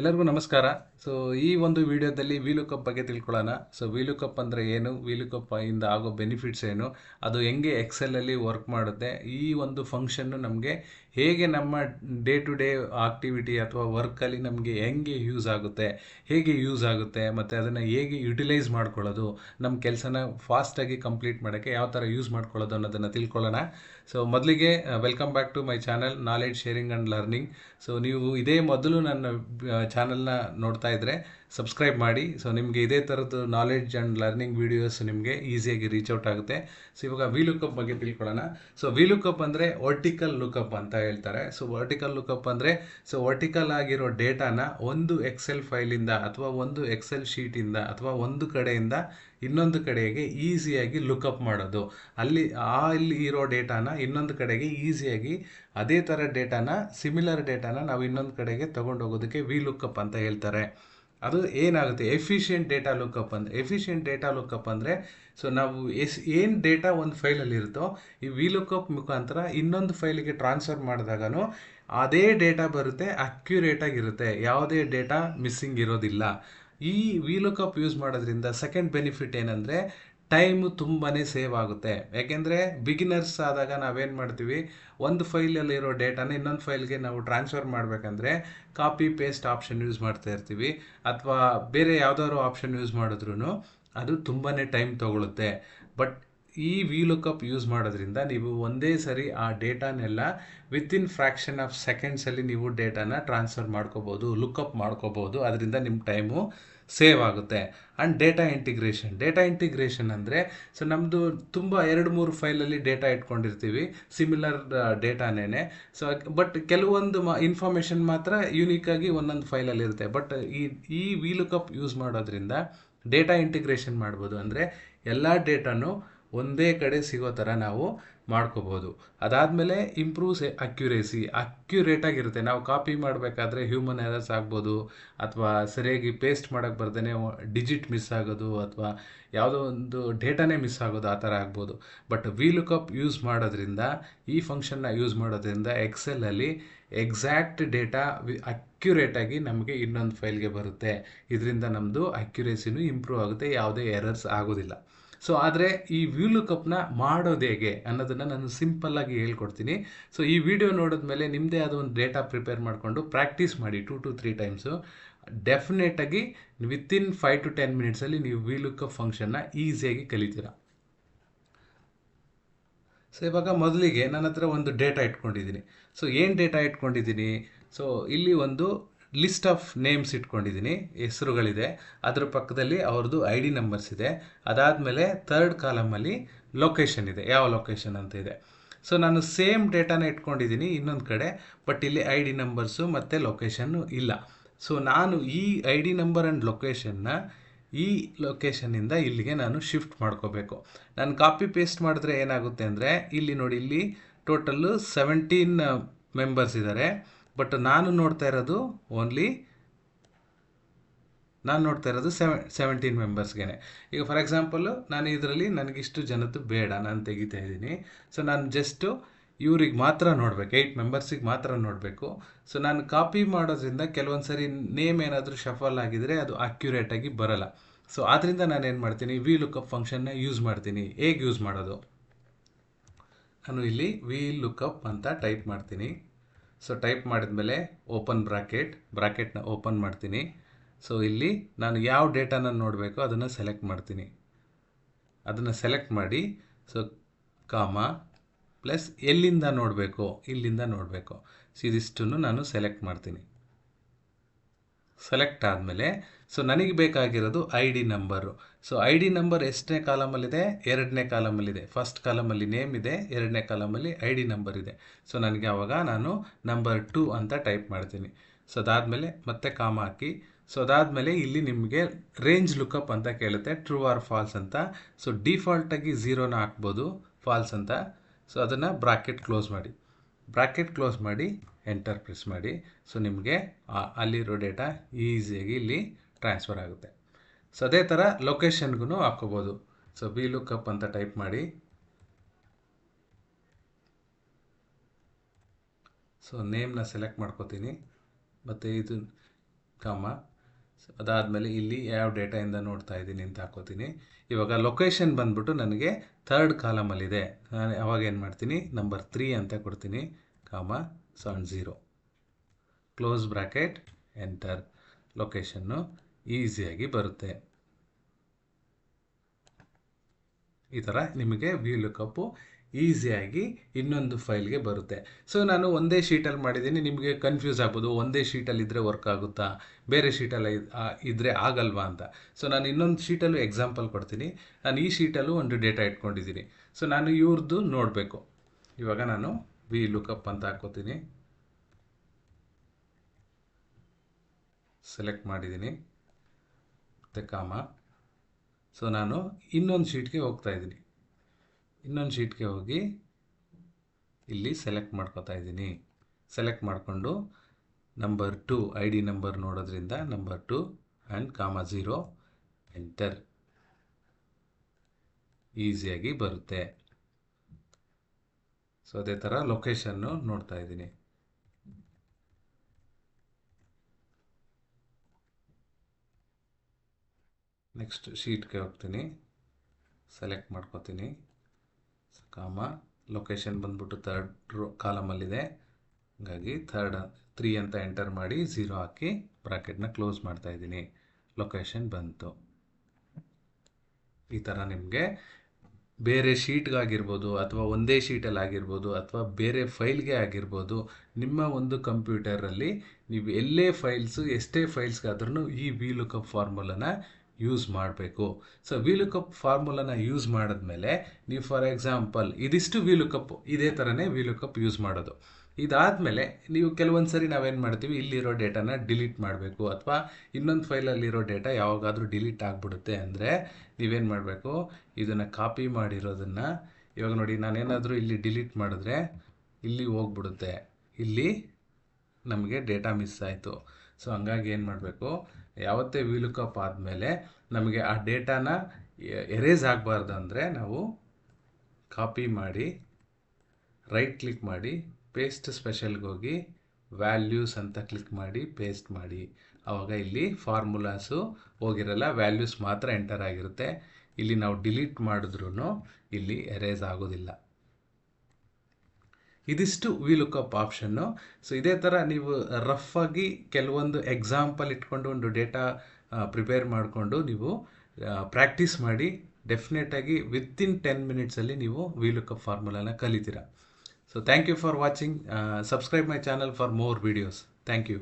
ಎಲ್ಲರಿಗೂ ನಮಸ್ಕಾರ. ಸೊ ಈ ಒಂದು ವಿಡಿಯೋದಲ್ಲಿ ವಿಲುಕಪ್ ಬಗ್ಗೆ ತಿಳ್ಕೊಳ್ಳೋಣ. ಸೊ ವಿಲುಕಪ್ ಅಂದರೆ ಏನು? ವಿಲುಕಪ್ ಇಂದ ಆಗೋ ಬೆನಿಫಿಟ್ಸ್ ಏನು? ಅದು ಹೆಂಗೆ ಎಕ್ಸೆಲಲ್ಲಿ ವರ್ಕ್ ಮಾಡುತ್ತೆ? ಈ ಒಂದು ಫಂಕ್ಷನ್ನು ನಮಗೆ ಹೇಗೆ ನಮ್ಮ ಡೇ ಟು ಡೇ ಆಕ್ಟಿವಿಟಿ ಅಥವಾ ವರ್ಕಲ್ಲಿ ನಮಗೆ ಹೆಂಗೆ ಯೂಸ್ ಆಗುತ್ತೆ, ಹೇಗೆ ಯೂಸ್ ಆಗುತ್ತೆ, ಮತ್ತು ಅದನ್ನು ಹೇಗೆ ಯುಟಿಲೈಸ್ ಮಾಡ್ಕೊಳ್ಳೋದು ನಮ್ಮ ಕೆಲಸನ ಫಾಸ್ಟಾಗಿ ಕಂಪ್ಲೀಟ್ ಮಾಡೋಕ್ಕೆ ಯಾವ ಥರ ಯೂಸ್ ಮಾಡ್ಕೊಳ್ಳೋದು ಅನ್ನೋದನ್ನು ತಿಳ್ಕೊಳ್ಳೋಣ. ಸೊ ಮೊದಲಿಗೆ welcome back to my channel knowledge sharing and learning so ನೀವು ಇದೇ ಮೊದಲು ನನ್ನ ಚಾನಲ್ನ ನೋಡ್ತಾ ಇದ್ದರೆ ಸಬ್ಸ್ಕ್ರೈಬ್ ಮಾಡಿ. ಸೊ ನಿಮಗೆ ಇದೇ ಥರದ್ದು ನಾಲೆಡ್ಜ್ ಆ್ಯಂಡ್ ಲರ್ನಿಂಗ್ ವೀಡಿಯೋಸ್ ನಿಮಗೆ ಈಸಿಯಾಗಿ ರೀಚ್ ಔಟ್ ಆಗುತ್ತೆ. ಸೊ ಇವಾಗ ವಿ ಲುಕಪ್ ಬಗ್ಗೆ ತಿಳ್ಕೊಳ್ಳೋಣ. ಸೊ ವಿ ಲುಕಪ್ ಅಂದರೆ ವರ್ಟಿಕಲ್ ಲುಕಪ್ ಅಂತ ಹೇಳ್ತಾರೆ. ಸೊ ವರ್ಟಿಕಲ್ ಲುಕಪ್ ಅಂದರೆ ಸೊ ವರ್ಟಿಕಲ್ ಆಗಿರೋ ಡೇಟಾನ ಒಂದು ಎಕ್ಸೆಲ್ ಫೈಲಿಂದ ಅಥವಾ ಒಂದು ಎಕ್ಸೆಲ್ ಶೀಟಿಂದ ಅಥವಾ ಒಂದು ಕಡೆಯಿಂದ ಇನ್ನೊಂದು ಕಡೆಗೆ ಈಸಿಯಾಗಿ ಲುಕಪ್ ಮಾಡೋದು. ಅಲ್ಲಿ ಆ ಇಲ್ಲಿ ಇರೋ ಡೇಟಾನ ಇನ್ನೊಂದು ಕಡೆಗೆ ಈಸಿಯಾಗಿ ಅದೇ ಥರ ಡೇಟಾನ ಸಿಮಿಲರ್ ಡೇಟಾನ ನಾವು ಇನ್ನೊಂದು ಕಡೆಗೆ ತೊಗೊಂಡೋಗೋದಕ್ಕೆ ವಿ ಲುಕಪ್ ಅಂತ ಹೇಳ್ತಾರೆ. ಅದು ಏನಾಗುತ್ತೆ? ಎಫಿಷಿಯೆಂಟ್ ಡೇಟಾ ಲುಕಪ್ ಅಂದರೆ ಎಫಿಷಿಯೆಂಟ್ ಡೇಟಾ ಲುಕಪ್ ಅಂದರೆ ಸೊ ನಾವು ಎಸ್, ಏನು ಡೇಟಾ ಒಂದು ಫೈಲಲ್ಲಿ ಇರುತ್ತೋ, ಈ ವಿ ಲುಕಪ್ ಮುಖಾಂತರ ಇನ್ನೊಂದು ಫೈಲಿಗೆ ಟ್ರಾನ್ಸ್ಫರ್ ಮಾಡಿದಾಗನೂ ಅದೇ ಡೇಟಾ ಬರುತ್ತೆ ಅಕ್ಯುರೇಟಾಗಿರುತ್ತೆ ಯಾವುದೇ ಡೇಟಾ ಮಿಸ್ಸಿಂಗ್ ಇರೋದಿಲ್ಲ. ಈ ವಿ ಲುಕಪ್ ಯೂಸ್ ಮಾಡೋದ್ರಿಂದ ಸೆಕೆಂಡ್ ಬೆನಿಫಿಟ್ ಏನಂದರೆ ಟೈಮು ತುಂಬಾ ಸೇವ್ ಆಗುತ್ತೆ. ಯಾಕೆಂದರೆ ಬಿಗಿನರ್ಸ್ ಆದಾಗ ನಾವೇನು ಮಾಡ್ತೀವಿ, ಒಂದು ಫೈಲಲ್ಲಿರೋ ಡೇಟಾನ ಇನ್ನೊಂದು ಫೈಲ್ಗೆ ನಾವು ಟ್ರಾನ್ಸ್ಫರ್ ಮಾಡಬೇಕಂದ್ರೆ ಕಾಪಿ ಪೇಸ್ಟ್ ಆಪ್ಷನ್ ಯೂಸ್ ಮಾಡ್ತಾ ಇರ್ತೀವಿ. ಅಥವಾ ಬೇರೆ ಯಾವುದಾದ್ರು ಆಪ್ಷನ್ ಯೂಸ್ ಮಾಡಿದ್ರೂ ಅದು ತುಂಬಾ ಟೈಮ್ ತೊಗೊಳುತ್ತೆ. ಬಟ್ ಈ ವಿ ಲುಕಪ್ ಯೂಸ್ ಮಾಡೋದ್ರಿಂದ ನೀವು ಒಂದೇ ಸರಿ ಆ ಡೇಟಾನೆಲ್ಲ ವಿತಿನ್ ಫ್ರ್ಯಾಕ್ಷನ್ ಆಫ್ ಸೆಕೆಂಡ್ಸಲ್ಲಿ ನೀವು ಡೇಟಾನ ಟ್ರಾನ್ಸ್ಫರ್ ಮಾಡ್ಕೋಬೋದು ಲುಕಪ್ ಮಾಡ್ಕೋಬೋದು, ಅದರಿಂದ ನಿಮ್ಮ ಟೈಮು ಸೇವ್ ಆಗುತ್ತೆ. And data integration data integration ಅಂದರೆ ಸೊ ನಮ್ಮದು ತುಂಬ ಎರಡು ಮೂರು ಫೈಲಲ್ಲಿ ಡೇಟಾ ಇಟ್ಕೊಂಡಿರ್ತೀವಿ ಸಿಮಿಲರ್ ಡೇಟಾನೇ ಸೊ ಬಟ್ ಕೆಲವೊಂದು ಮ ಇನ್ಫಾರ್ಮೇಷನ್ ಮಾತ್ರ ಯೂನಿಕಾಗಿ ಒಂದೊಂದು ಫೈಲಲ್ಲಿ ಇರುತ್ತೆ. ಬಟ್ ಈ ಈ ವಿ ಲುಕಪ್ ಯೂಸ್ ಮಾಡೋದ್ರಿಂದ ಡೇಟಾ ಇಂಟಿಗ್ರೇಷನ್ ಮಾಡ್ಬೋದು ಅಂದರೆ ಎಲ್ಲ ಡೇಟಾನು ಒಂದೇ ಕಡೆ ಸಿಗೋ ಥರ ನಾವು ಮಾಡ್ಕೋಬೋದು ಅದಾದಮೇಲೆ ಇಂಪ್ರೂವ್ಸ್ ಅಕ್ಯುರೇಸಿ ಅಕ್ಯುರೇಟಾಗಿರುತ್ತೆ ನಾವು ಕಾಪಿ ಮಾಡಬೇಕಾದ್ರೆ ಹ್ಯೂಮನ್ ಎರರ್ಸ್ ಆಗ್ಬೋದು, ಅಥವಾ ಸರಿಯಾಗಿ ಪೇಸ್ಟ್ ಮಾಡೋಕ್ಕೆ ಬರ್ದೇ ಡಿಜಿಟ್ ಮಿಸ್ ಆಗೋದು, ಅಥವಾ ಯಾವುದೋ ಒಂದು ಡೇಟಾನೇ ಮಿಸ್ ಆಗೋದು, ಆ ಥರ ಆಗ್ಬೋದು. ಬಟ್ ವಿ ಲುಕಪ್ ಯೂಸ್ ಮಾಡೋದ್ರಿಂದ, ಈ ಫಂಕ್ಷನ್ನ ಯೂಸ್ ಮಾಡೋದ್ರಿಂದ ಎಕ್ಸೆಲಲ್ಲಿ ಎಕ್ಸಾಕ್ಟ್ ಡೇಟಾ ವಿ ಅಕ್ಯುರೇಟಾಗಿ ನಮಗೆ ಇನ್ನೊಂದು ಫೈಲ್ಗೆ ಬರುತ್ತೆ. ಇದರಿಂದ ನಮ್ಮದು ಅಕ್ಯುರೇಸಿನೂ ಇಂಪ್ರೂವ್ ಆಗುತ್ತೆ. ಯಾವುದೇ ಎರರ್ಸ್ ಆಗೋದಿಲ್ಲ. ಸೊ ಆದರೆ ಈ ವ್ಯೂ ಲುಕಪ್ನ ಮಾಡೋದು ಹೇಗೆ ಅನ್ನೋದನ್ನು ನಾನು ಸಿಂಪಲ್ಲಾಗಿ ಹೇಳ್ಕೊಡ್ತೀನಿ. ಸೊ ಈ ವಿಡಿಯೋ ನೋಡಿದ ಮೇಲೆ ನಿಮ್ಮದೇ ಆದ ಒಂದು ಡೇಟಾ ಪ್ರಿಪೇರ್ ಮಾಡಿಕೊಂಡು ಪ್ರಾಕ್ಟೀಸ್ ಮಾಡಿ ಟೂ ಟು ತ್ರೀ ಟೈಮ್ಸು ಡೆಫಿನೆಟಾಗಿ ವಿತಿನ್ ಫೈವ್ ಟು ಟೆನ್ ಮಿನಿಟ್ಸಲ್ಲಿ ನೀವು ವಿ ಲುಕಪ್ ಫಂಕ್ಷನ್ನ ಈಸಿಯಾಗಿ ಕಲಿತೀರಾ. ಸೊ ಇವಾಗ ಮೊದಲಿಗೆ ನನ್ನ ಹತ್ರ ಒಂದು ಡೇಟಾ ಇಟ್ಕೊಂಡಿದ್ದೀನಿ. ಸೊ ಏನು ಡೇಟಾ ಇಟ್ಕೊಂಡಿದ್ದೀನಿ? ಸೊ ಇಲ್ಲಿ ಒಂದು ಲಿಸ್ಟ್ ಆಫ್ ನೇಮ್ಸ್ ಇಟ್ಕೊಂಡಿದ್ದೀನಿ, ಹೆಸರುಗಳಿದೆ. ಅದರ ಪಕ್ಕದಲ್ಲಿ ಅವ್ರದ್ದು ಐ ಡಿ ನಂಬರ್ಸ್ ಇದೆ. ಅದಾದಮೇಲೆ ಥರ್ಡ್ ಕಾಲಮಲ್ಲಿ ಲೊಕೇಶನ್ ಇದೆ, ಯಾವ ಲೊಕೇಶನ್ ಅಂತ ಇದೆ. ಸೊ ನಾನು ಸೇಮ್ ಡೇಟಾನ ಇಟ್ಕೊಂಡಿದ್ದೀನಿ ಇನ್ನೊಂದು ಕಡೆ, ಬಟ್ ಇಲ್ಲಿ ಐ ಡಿ ನಂಬರ್ಸು ಮತ್ತು ಲೊಕೇಶನ್ನು ಇಲ್ಲ. ಸೊ ನಾನು ಈ ಐ ಡಿ ನಂಬರ್ ಆ್ಯಂಡ್ ಲೊಕೇಶನ್ನ, ಈ ಲೊಕೇಶನ್ನಿಂದ ಇಲ್ಲಿಗೆ ನಾನು ಶಿಫ್ಟ್ ಮಾಡ್ಕೋಬೇಕು. ನಾನು ಕಾಪಿ ಪೇಸ್ಟ್ ಮಾಡಿದ್ರೆ ಏನಾಗುತ್ತೆ ಅಂದರೆ, ಇಲ್ಲಿ ನೋಡಿ, ಇಲ್ಲಿ ಟೋಟಲ್ಲು ಸೆವೆಂಟೀನ್ ಮೆಂಬರ್ಸ್ ಇದ್ದಾರೆ. ಬಟ್ ನಾನು ನೋಡ್ತಾ ಇರೋದು ಓನ್ಲಿ ನಾನು ನೋಡ್ತಾ ಇರೋದು ಸೆವೆ ಸೆವೆಂಟೀನ್ ಮೆಂಬರ್ಸ್ಗೆ ಈಗ ಫಾರ್ ಎಕ್ಸಾಂಪಲು ನಾನು ಇದರಲ್ಲಿ ನನಗಿಷ್ಟು ಜನದ್ದು ಬೇಡ, ನಾನು ತೆಗಿತಾ ಇದ್ದೀನಿ. ಸೊ ನಾನು ಜಸ್ಟು ಇವ್ರಿಗೆ ಮಾತ್ರ ನೋಡಬೇಕು ಏಯ್ಟ್ ಮೆಂಬರ್ಸಿಗೆ ಮಾತ್ರ ನೋಡಬೇಕು. ಸೊ ನಾನು ಕಾಪಿ ಮಾಡೋದ್ರಿಂದ ಕೆಲವೊಂದು ಸರಿ ನೇಮ್ ಏನಾದರೂ ಶಫಲ್ ಆಗಿದರೆ ಅದು ಅಕ್ಯುರೇಟಾಗಿ ಬರಲ್ಲ. ಸೊ ಆದ್ದರಿಂದ ನಾನು ಏನು ಮಾಡ್ತೀನಿ ವಿ ಲುಕಪ್ ಫಂಕ್ಷನ್ನ ಯೂಸ್ ಮಾಡ್ತೀನಿ. ಹೇಗೆ ಯೂಸ್ ಮಾಡೋದು? ನಾನು ಇಲ್ಲಿ ವಿ ಲುಕಪ್ ಅಂತ ಟೈಪ್ ಮಾಡ್ತೀನಿ. ಸೊ ಟೈಪ್ ಮಾಡಿದ ಮೇಲೆ ಓಪನ್ ಬ್ರಾಕೆಟ್ ಬ್ರಾಕೆಟ್ನ ಓಪನ್ ಮಾಡ್ತೀನಿ. ಸೊ ಇಲ್ಲಿ ನಾನು ಯಾವ ಡೇಟಾನ ನೋಡಬೇಕೋ ಅದನ್ನು ಸೆಲೆಕ್ಟ್ ಮಾಡ್ತೀನಿ. ಅದನ್ನು ಸೆಲೆಕ್ಟ್ ಮಾಡಿ ಸೊ ಕಾಮ ಪ್ಲಸ್ ಎಲ್ಲಿಂದ ನೋಡಬೇಕು ಇಲ್ಲಿಂದ ನೋಡಬೇಕು. ಸೊ ಇದಿಷ್ಟನ್ನು ನಾನು ಸೆಲೆಕ್ಟ್ ಮಾಡ್ತೀನಿ. ಸೆಲೆಕ್ಟ್ ಆದಮೇಲೆ ಸೊ ನನಗೆ ಬೇಕಾಗಿರೋದು I D number so I D number ಎಷ್ಟನೇ ಕಾಲಮಲ್ಲಿದೆ? ಎರಡನೇ ಕಾಲಮಲ್ಲಿದೆ. ಫಸ್ಟ್ ಕಾಲಮಲ್ಲಿ ನೇಮ್ ಇದೆ, ಎರಡನೇ ಕಾಲಮಲ್ಲಿ ಐ ಡಿ ನಂಬರ್ ಇದೆ. ಸೊ ನನಗೆ ಆವಾಗ ನಾನು ನಂಬರ್ ಟೂ ಅಂತ ಟೈಪ್ ಮಾಡ್ತೀನಿ. ಸೊ ಅದಾದಮೇಲೆ ಮತ್ತೆ ಕಾಮ ಹಾಕಿ. ಸೊ ಅದಾದಮೇಲೆ ಇಲ್ಲಿ ನಿಮಗೆ ರೇಂಜ್ ಲುಕಪ್ ಅಂತ ಕೇಳುತ್ತೆ ಟ್ರೂ ಆರ್ ಫಾಲ್ಸ್ ಅಂತ. ಸೊ ಡಿಫಾಲ್ಟಾಗಿ ಝೀರೋನ ಹಾಕ್ಬೋದು ಫಾಲ್ಸ್ ಅಂತ. ಸೊ ಅದನ್ನು ಬ್ರಾಕೆಟ್ ಕ್ಲೋಸ್ ಮಾಡಿ. ಬ್ರಾಕೆಟ್ ಕ್ಲೋಸ್ ಮಾಡಿ ಎಂಟರ್ ಪ್ರೆಸ್ ಮಾಡಿ. ಸೊ ನಿಮಗೆ ಅಲ್ಲಿರೋ ಡೇಟಾ ಈಸಿಯಾಗಿ ಇಲ್ಲಿ ಟ್ರಾನ್ಸ್ಫರ್ ಆಗುತ್ತೆ. ಸೊ ಅದೇ ಥರ ಲೊಕೇಶನ್ಗೂ ಹಾಕ್ಕೋಬೋದು ಸೊ ಬಿ ಲುಕಪ್ ಅಂತ ಟೈಪ್ ಮಾಡಿ. ಸೊ ನೇಮ್ನ ಸೆಲೆಕ್ಟ್ ಮಾಡ್ಕೋತೀನಿ. ಮತ್ತು ಇದು ಕಾಮ ಅದಾದಮೇಲೆ ಇಲ್ಲಿ ಯಾವ ಡೇಟಾಯಿಂದ ನೋಡ್ತಾ ಇದ್ದೀನಿ ಅಂತ ಹಾಕೋತೀನಿ. ಇವಾಗ ಲೊಕೇಶನ್ ಬಂದ್ಬಿಟ್ಟು ನನಗೆ ಥರ್ಡ್ ಕಾಲಮಲ್ಲಿದೆ ನಾನು ಯಾವಾಗ ಏನು ಮಾಡ್ತೀನಿ? ನಂಬರ್ ತ್ರೀ ಅಂತ ಕೊಡ್ತೀನಿ. Comma seven zero close bracket enter location ಈಸಿಯಾಗಿ ಬರುತ್ತೆ. ಈ ಥರ ನಿಮಗೆ ವ್ಯೂ ಲುಕಪ್ಪು ಈಸಿಯಾಗಿ ಇನ್ನೊಂದು ಫೈಲ್ಗೆ ಬರುತ್ತೆ. ಸೊ ನಾನು ಒಂದೇ ಶೀಟಲ್ಲಿ ಮಾಡಿದ್ದೀನಿ. ನಿಮಗೆ ಕನ್ಫ್ಯೂಸ್ ಆಗ್ಬೋದು. ಒಂದೇ ಶೀಟಲ್ಲಿ ಇದ್ದರೆ ವರ್ಕ್ ಆಗುತ್ತಾ? ಬೇರೆ ಶೀಟಲ್ಲಿ ಇದ್ದರೆ ಆಗಲ್ವಾ ಅಂತ. ಸೊ ನಾನು ಇನ್ನೊಂದು ಶೀಟಲ್ಲೂ ಎಕ್ಸಾಂಪಲ್ ಕೊಡ್ತೀನಿ. ನಾನು ಈ ಶೀಟಲ್ಲೂ ಒಂದು ಡೇಟಾ ಇಟ್ಕೊಂಡಿದ್ದೀನಿ. ಸೊ ನಾನು ಇವ್ರದ್ದು ನೋಡಬೇಕು. ಇವಾಗ ನಾನು ವಿ ಲುಕಪ್ ಅಂತ ಹಾಕೋತೀನಿ ಸೆಲೆಕ್ಟ್ ಮಾಡಿದ್ದೀನಿ. ಮತ್ತೆ ಕಾಮ ಸೊ ನಾನು ಇನ್ನೊಂದು ಶೀಟ್ಗೆ ಹೋಗ್ತಾ ಇದ್ದೀನಿ. ಇನ್ನೊಂದು ಶೀಟ್ಗೆ ಹೋಗಿ ಇಲ್ಲಿ ಸೆಲೆಕ್ಟ್ ಮಾಡ್ಕೋತಾ ಇದ್ದೀನಿ. ಸೆಲೆಕ್ಟ್ ಮಾಡಿಕೊಂಡು number two I D number ನೋಡೋದ್ರಿಂದ number two and comma zero enter ಈಸಿಯಾಗಿ ಬರುತ್ತೆ. ಸೊ ಅದೇ ಥರ ಲೊಕೇಶನ್ನು ನೋಡ್ತಾ ಇದ್ದೀನಿ. ನೆಕ್ಸ್ಟ್ ಶೀಟ್ಗೆ ಹೋಗ್ತೀನಿ. ಸೆಲೆಕ್ಟ್ ಮಾಡ್ಕೋತೀನಿ. ಕಾಮ ಲೊಕೇಶನ್ ಬಂದ್ಬಿಟ್ಟು ಥರ್ಡ್ ರೋ ಕಾಲಮಲ್ಲಿದೆ. ಹಾಗಾಗಿ ಥರ್ಡ್ ತ್ರೀ ಅಂತ ಎಂಟರ್ ಮಾಡಿ ಝೀರೋ ಹಾಕಿ ಬ್ರಾಕೆಟ್ನ ಕ್ಲೋಸ್ ಮಾಡ್ತಾ ಇದ್ದೀನಿ. ಲೊಕೇಶನ್ ಬಂತು. ಈ ಥರ ನಿಮಗೆ ಬೇರೆ ಶೀಟ್ಗಾಗಿರ್ಬೋದು ಅಥವಾ ಒಂದೇ ಶೀಟಲ್ಲಿ ಆಗಿರ್ಬೋದು ಅಥವಾ ಬೇರೆ ಫೈಲ್ಗೆ ಆಗಿರ್ಬೋದು ನಿಮ್ಮ ಒಂದು ಕಂಪ್ಯೂಟರಲ್ಲಿ ನೀವು ಎಲ್ಲೇ ಫೈಲ್ಸು ಎಷ್ಟೇ ಫೈಲ್ಸ್ಗಾದ್ರೂ ಈ ವಿ ಲುಕಪ್ ಫಾರ್ಮುಲನ ಯೂಸ್ ಮಾಡಬೇಕು. ಸೊ ವಿ ಕಪ್ ಫಾರ್ಮುಲಾನ ಯೂಸ್ ಮಾಡಿದ್ಮೇಲೆ, ನೀವು ಫಾರ್ ಎಕ್ಸಾಂಪಲ್ ಇದಿಷ್ಟು ವಿ ಕಪ್ ಇದೇ ಥರನೇ ವಿ ಕಪ್ ಯೂಸ್ ಮಾಡೋದು. ಇದಾದಮೇಲೆ, ನೀವು ಕೆಲವೊಂದು ಸರಿ ನಾವೇನು ಮಾಡ್ತೀವಿ, ಇಲ್ಲಿರೋ ಡೇಟಾನ ಡಿಲೀಟ್ ಮಾಡಬೇಕು. ಅಥವಾ, ಇನ್ನೊಂದು ಫೈಲಲ್ಲಿರೋ ಡೇಟಾ ಯಾವಾಗಾದರೂ ಡಿಲೀಟ್ ಆಗಿಬಿಡುತ್ತೆ ಅಂದರೆ, ನೀವೇನು ಮಾಡಬೇಕು? ಇದನ್ನು ಕಾಪಿ ಮಾಡಿರೋದನ್ನು, ಇವಾಗ ನೋಡಿ, ನಾನೇನಾದರೂ ಇಲ್ಲಿ ಡಿಲೀಟ್ ಮಾಡಿದ್ರೆ, ಇಲ್ಲಿ ಹೋಗ್ಬಿಡುತ್ತೆ. ಇಲ್ಲಿ ನಮಗೆ ಡೇಟಾ ಮಿಸ್ ಆಯಿತು. ಸೊ ಹಂಗಾಗಿ ಏನು ಮಾಡಬೇಕು? ಯಾವತ್ತೇ ವೀಲುಕಪ್ ಆದಮೇಲೆ ನಮಗೆ ಆ ಡೇಟಾನ ಎರೇಸ್ ಆಗಬಾರ್ದು ಅಂದರೆ ನಾವು ಕಾಪಿ ಮಾಡಿ, ರೈಟ್ ಕ್ಲಿಕ್ ಮಾಡಿ, ಪೇಸ್ಟ್ ಸ್ಪೆಷಲ್ಗೆ ಹೋಗಿ, ವ್ಯಾಲ್ಯೂಸ್ ಅಂತ ಕ್ಲಿಕ್ ಮಾಡಿ, ಪೇಸ್ಟ್ ಮಾಡಿ. ಆವಾಗ ಇಲ್ಲಿ ಫಾರ್ಮುಲಾಸು ಹೋಗಿರಲ್ಲ, ವ್ಯಾಲ್ಯೂಸ್ ಮಾತ್ರ ಎಂಟರ್ ಆಗಿರುತ್ತೆ. ಇಲ್ಲಿ ನಾವು ಡಿಲೀಟ್ ಮಾಡಿದ್ರೂ ಇಲ್ಲಿ ಎರೇಸ್ ಆಗೋದಿಲ್ಲ. ಇದಿಷ್ಟು ವಿ ಲುಕಪ್ ಆಪ್ಷನ್ನು ಸೊ ಇದೇ ಥರ ನೀವು ರಫ್ ಆಗಿ ಕೆಲವೊಂದು ಎಕ್ಸಾಂಪಲ್ ಇಟ್ಕೊಂಡು ಒಂದು ಡೇಟಾ ಪ್ರಿಪೇರ್ ಮಾಡಿಕೊಂಡು ನೀವು ಪ್ರಾಕ್ಟೀಸ್ ಮಾಡಿ ಡೆಫಿನೆಟಾಗಿ ವಿತಿನ್ ಟೆನ್ ಮಿನಿಟ್ಸಲ್ಲಿ ನೀವು ವಿ ಲುಕಪ್ ಫಾರ್ಮುಲಾನ ಕಲಿತೀರ. So thank you for watching subscribe my channel for more videos thank you